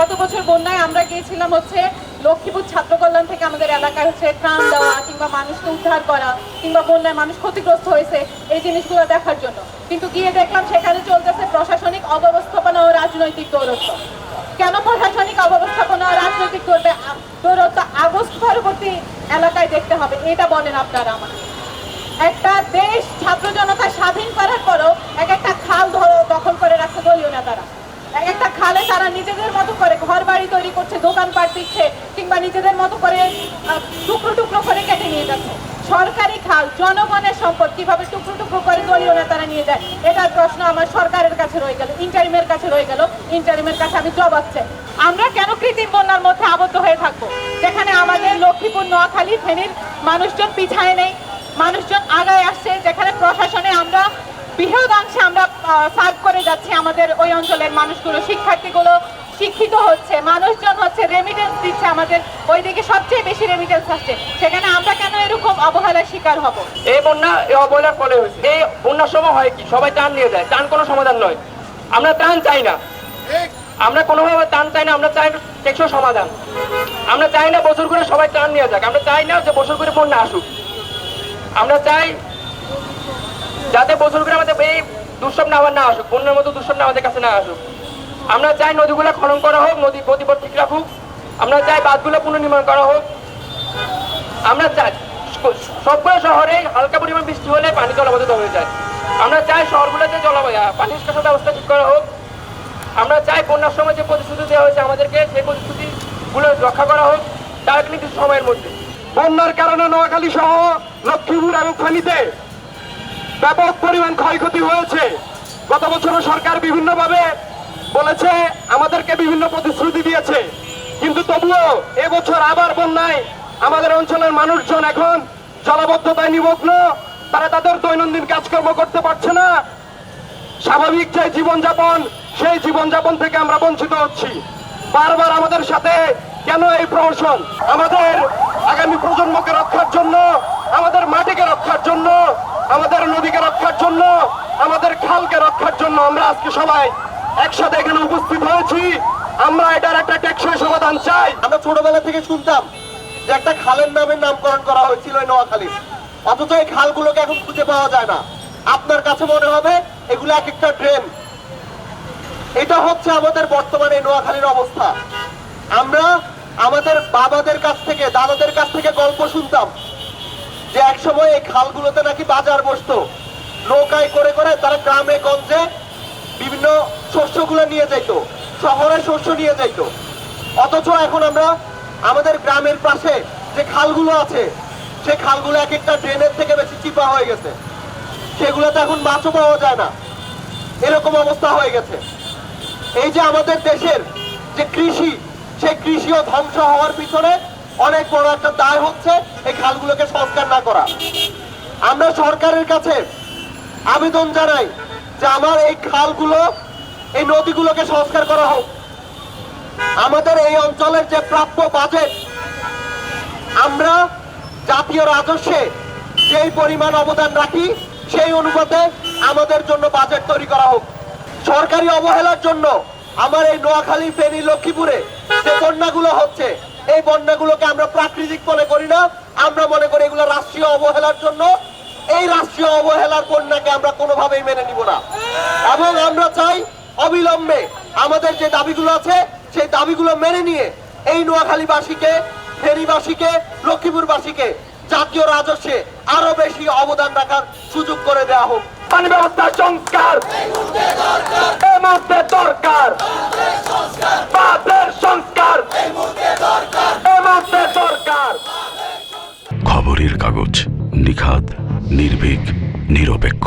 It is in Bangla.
গত বছর বন্যায় আমরা গিয়েছিলাম হচ্ছে লক্ষ্মীপুর ছাত্র কল্যাণ থেকে আমাদের এলাকায় হচ্ছে ত্রাণ দেওয়া কিংবা মানুষকে উদ্ধার করা কিংবা বন্যায় মানুষ ক্ষতিগ্রস্ত হয়েছে এই জিনিসগুলো দেখার জন্য। কিন্তু গিয়ে দেখলাম সেখানে চলতেছে প্রশাসনিক অব্যবস্থাপনা ও রাজনৈতিক দৌরত্ব। কেন প্রশাসনিক অব্যবস্থাপনা ও রাজনৈতিক দৌরত্ব আগস্ট পরবর্তী এলাকায় দেখতে হবে, এটা বলেন আপনারা আমার একটা দেশ ছাত্র জনতা স্বাধীন করার পরও এক একটা খাল ধ- দখল করে রাখছে দলীয় নেতারা এক একটা খালে তারা নিজেদের মতো করে ঘর বাড়ি তৈরি করছে দোকানপাট দিচ্ছে কিংবা নিজেদের মতো করে টুকরো টুকরো করে কেটে নিয়ে যাচ্ছে। সরকারি খাল, জনগণের সম্পদ কীভাবে টুকরো টুকরো করে দলীয় নেতারা নিয়ে যায়, এটার প্রশ্ন আমার সরকারের কাছে রয়ে গেল ইন্টারিমের কাছে রয়ে গেল। ইন্টারিমের কাছে আমি জবাব চাই। আমরা কেন কৃত্রিম বন্যার মধ্যে আবদ্ধ হয়ে থাকব? যেখানে আমাদের লক্ষ্মীপুর, নোয়াখালী ফেনীর মানুষজন পিছায় নেই, মানুষজন আগায় আসছে, যেখানে প্রশাসনে আমরা, বৃহৎ অংশে আমরা সার্ভ করে যাচ্ছি আমাদের ওই অঞ্চলের মানুষগুলো, শিক্ষার্থীগুলো শিক্ষিত হচ্ছে, মানুষজন হচ্ছে রেমিটেন্স দিচ্ছে আমাদের। ওইদিকে সবচেয়ে বেশি রেমিটেন্স আসছে। সেখানে আমরা কেন এরকম অবহেলার শিকার হব? এই বন্যা, এই অবহেলার ফলে হয়েছে। এই বন্যার সময় হয় কি? সবাই টান নিয়ে যায়। টান কোনো সমাধান নয়। আমরা ত্রাণ চাই না। আমরা কোনোভাবে ত্রাণ চাই না, আমরা চাই টেকসই সমাধান। আমরা চাই না বছর করে সবাই ত্রাণ নিয়ে যাক। আমরা চাই না যে বছর করে বন্যা আসুক। আমরা চাই যাতে বছর করে আমাদের এই দুঃস্বপ্ন আবার না আসুক, বন্যার মতো দুঃস্বপ্ন আমাদের কাছে না আসুক। আমরা চাই নদীগুলো খনন করা হোক, নদী গতিপথ ঠিক রাখুক। আমরা চাই বাঁধগুলো পুনর্নির্মাণ করা হোক। আমরা চাই সবগুলো শহরে হালকা পরিমাণ বৃষ্টি হলে পানি জলাবদ্ধতা হয়ে যায়। আমরা চাই শহরগুলোতে জলবায়ু পানি নিষ্কাশন ব্যবস্থা ঠিক করা হোক। আমরা চাই বন্যার সময় যে প্রতিশ্রুতি দেওয়া হয়েছে আমাদেরকে, সেই প্রতিশ্রুতিগুলো রক্ষা করা হোক তার নির্দিষ্ট সময়ের মধ্যে। বন্যার কারণে নোয়াখালী সহ লক্ষ্মীপুর এবং ফেনীতে ব্যাপক পরিমাণ ক্ষয়ক্ষতি হয়েছে। গত বছরও সরকার বিভিন্নভাবে বলেছে, আমাদেরকে বিভিন্ন প্রতিশ্রুতি দিয়েছে। কিন্তু তবুও এবছর আবার বন্যায় আমাদের অঞ্চলের মানুষজন এখন জলাবদ্ধতায় নিমগ্ন। তারা তাদের দৈনন্দিন কাজকর্ম করতে পারছে না। স্বাভাবিক যে জীবনযাপন, সেই জীবনযাপন থেকে আমরা বঞ্চিত হচ্ছি। বারবার আমাদের সাথে কেন এই প্রহসন? আমাদের আগামী প্রজন্মকে রক্ষার জন্য, আমাদের মাটিকে রক্ষার জন্য, আমাদের নদীকে রক্ষার জন্য, আমাদের খালকে রক্ষার জন্য আমরা আজকে সবাই একসাথে এখানে উপস্থিত হয়েছি। আমরা এটার একটা টেকসই সমাধান চাই। আমরা ছোটবেলা থেকে শুনতাম যে একটা খালের নামে নামকরণ করা হয়েছিল নোয়াখালী। অথচ এই খালগুলোকে এখন খুঁজে পাওয়া যায় না। আপনার কাছে মনে হবে এগুলো এক একটা ড্রেন। এটা হচ্ছে আমাদের বর্তমানে নোয়াখালীর অবস্থা। আমরা আমাদের বাবাদের কাছ থেকে, দাদাদের কাছ থেকে গল্প শুনতাম যে এক সময় এই খালগুলোতে নাকি বাজার বসতো। নৌকায় করে করে তারা গ্রামে, গঞ্জে নিয়ে যাইতো, শহরে শস্য নিয়ে যাইতো। অথচ এখন আমরা আমাদের গ্রামের পাশে যে খালগুলো আছে, সেই খালগুলো এক একটা ড্রেনের থেকে বেশি চিপা হয়ে গেছে। সেগুলোতে এখন মাছও পাওয়া যায় না। এরকম অবস্থা হয়ে গেছে। এই যে আমাদের দেশের যে কৃষি, সেই কৃষিও ধ্বংস হওয়ার পিছনে অনেক বড় একটা দায় হচ্ছে এই খালগুলোকে সংস্কার না করা। আমরা সরকারের কাছে আবেদন জানাই যে আমার এই খালগুলো এই নদীগুলোকে সংস্কার করা হোক। আমাদের এই অঞ্চলের যে প্রাপ্য বাজেট, আমরা জাতীয় রাজস্বে যেই পরিমাণ অবদান রাখি, সেই অনুপাতে আমাদের জন্য বাজেট তৈরি করা হোক। সরকারি অবহেলার জন্য আমার এই নোয়াখালী, ফেনী, লক্ষ্মীপুরে যে বন্যাগুলো হচ্ছে, এই বন্যাগুলোকে আমরা প্রাকৃতিক মনে করি না। আমরা মনে করি এগুলো রাষ্ট্রীয় অবহেলার জন্য। এই রাষ্ট্রীয় অবহেলার বন্যাকে আমরা কোনোভাবেই মেনে নিব না। এবং আমরা চাই অবিলম্বে আমাদের যে দাবিগুলো আছে সেই দাবিগুলো মেনে নিয়ে এই নোয়াখালীবাসীকে ফেরিবাসীকে লক্ষ্মীপুরবাসীকে জাতীয় রাজস্বে আরও বেশি অবদান রাখার সুযোগ করে দেওয়া হোক। পানি ব্যবস্থার সংস্কার। দরকার। সংস্কার। দরকার। খবরের কাগজ নিখাদ নির্ভীক নিরপেক্ষ।